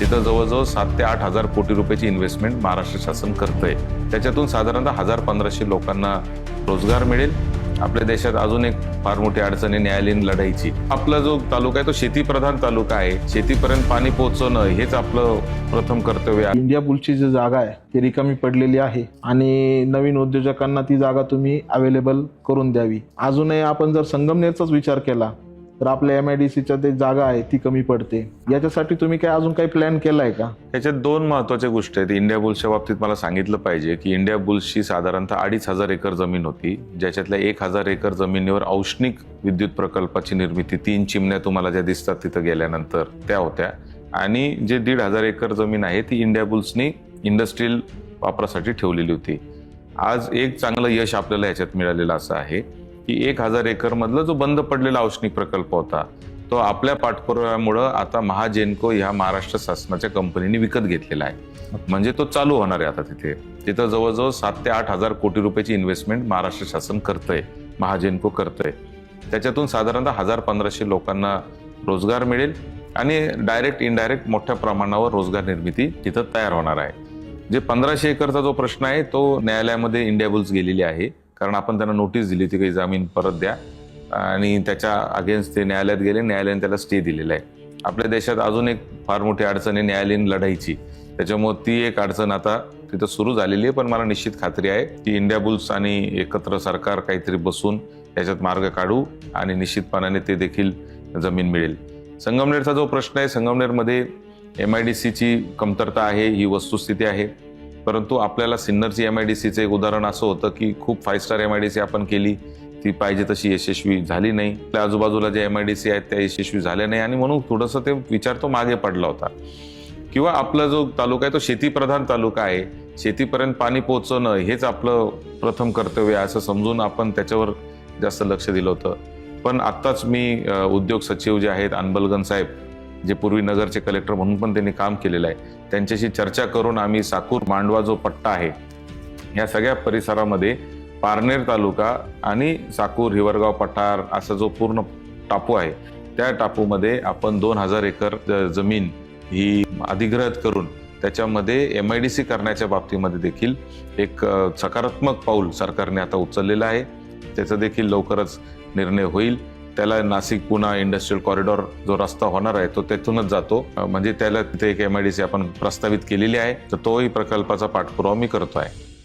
तिथं जवळजवळ सात ते आठ हजार कोटी रुपयाची इन्व्हेस्टमेंट महाराष्ट्र शासन करतंय. त्याच्यातून साधारणतः हजार पंधराशे लोकांना रोजगार मिळेल. आपल्या देशात अजून एक फार मोठी अडचण आहे न्यायालयीन लढाईची. आपला जो तालुका आहे तो शेतीप्रधान तालुका आहे. शेतीपर्यंत पाणी पोहोचवणं हेच आपलं प्रथम कर्तव्य आहे. इंडिया पुलची जी जागा आहे ती रिकामी पडलेली आहे आणि नवीन उद्योजकांना ती जागा तुम्ही अवेलेबल करून द्यावी. अजूनही आपण जर संगमनेरचाच विचार केला तर आपल्या एम आय डी सीच्या ते जागा आहे ती कमी पडते. याच्यासाठी तुम्ही काय अजून काही प्लॅन केलाय का? त्याच्यात दोन महत्त्वाच्या गोष्टी आहेत. इंडिया बुल्सच्या बाबतीत मला सांगितलं पाहिजे की इंडिया बुल्सची साधारणतः अडीच हजार एकर जमीन होती ज्याच्यातल्या एक हजार एकर जमिनीवर औष्णिक विद्युत प्रकल्पाची निर्मिती तीन चिमण्या तुम्हाला ज्या दिसतात तिथं गेल्यानंतर त्या होत्या. आणि जे दीड हजार एकर जमीन आहे ती इंडिया बुल्सनी इंडस्ट्रीयल वापरासाठी ठेवलेली होती. आज एक चांगलं यश आपल्याला याच्यात मिळालेलं असं आहे. की एक हजार एकरमधलं जो बंद पडलेला औष्णिक प्रकल्प होता तो आपल्या पाठपुराव्यामुळं आता महाजेनको ह्या महाराष्ट्र शासनाच्या कंपनीने विकत घेतलेला आहे. म्हणजे तो चालू होणार आहे आता तिथे. तिथं जवळजवळ सात ते आठ हजार कोटी रुपयाची इन्व्हेस्टमेंट महाराष्ट्र शासन करतंय महाजेनको करतंय. त्याच्यातून साधारणतः हजार पंधराशे लोकांना रोजगार मिळेल आणि डायरेक्ट इनडायरेक्ट मोठ्या प्रमाणावर रोजगार निर्मिती तिथं तयार होणार आहे. जे पंधराशे एकरचा जो प्रश्न आहे तो न्यायालयामध्ये इंडिया बुल्स गेलेली आहे. कारण आपण त्यांना नोटीस दिली होती की जमीन परत द्या. आणि त्याच्या अगेन्स्ट ते न्यायालयात गेले न्यायालयाने त्याला स्टे दिलेला आहे. आपल्या देशात अजून एक फार मोठी अडचण आहे न्यायालयीन लढाईची. त्याच्यामुळे ती एक अडचण आता तिथं सुरू झालेली आहे पण मला निश्चित खात्री आहे की इंडिया बुल्स आणि एकत्र सरकार काहीतरी बसून त्याच्यात मार्ग काढू आणि निश्चितपणाने ते देखील जमीन मिळेल. संगमनेरचा जो प्रश्न आहे संगमनेरमध्ये एम आय डी सीची कमतरता आहे ही वस्तुस्थिती आहे. परंतु आपल्याला सिन्नरची एम आय डी सीचं एक उदाहरण असं होतं की खूप five star M I D C आपण केली ती पाहिजे तशी यशस्वी झाली नाही. त्या आजूबाजूला ज्या एम आय डी सी आहेत त्या यशस्वी झाल्या नाही आणि म्हणून थोडंसं ते विचार तो मागे पडला होता. किंवा आपला जो तालुका आहे तो शेतीप्रधान तालुका आहे शेतीपर्यंत पाणी पोहोचवणं हेच आपलं प्रथम कर्तव्य आहे असं समजून आपण त्याच्यावर जास्त लक्ष दिलं होतं. पण आत्ताच मी उद्योग सचिव जे आहेत अनबलगन साहेब जे पूर्वी नगरचे कलेक्टर म्हणून पण त्यांनी काम केलेलं आहे त्यांच्याशी चर्चा करून आम्ही साकूर मांडवा जो पट्टा आहे या सगळ्या परिसरामध्ये पारनेर तालुका आणि साकूर हिवरगाव पठार असा जो पूर्ण टापू आहे त्या टापूमध्ये आपण दोन हजार एकर जमीन ही अधिग्रहित करून त्याच्यामध्ये एम आय डी सी करण्याच्या बाबतीमध्ये देखील एक सकारात्मक पाऊल सरकारने आता उचललेलं आहे. त्याचा देखील लवकरच निर्णय होईल. त्याला नाशिक पुणा इंडस्ट्रियल कॉरिडॉर जो रस्ता होणार आहे तो तेथूनच जातो. म्हणजे त्याला तिथे एक एम आय डी सी आपण प्रस्तावित केलेली आहे. तर तोही प्रकल्पाचा पाठपुरावा मी करतो आहे.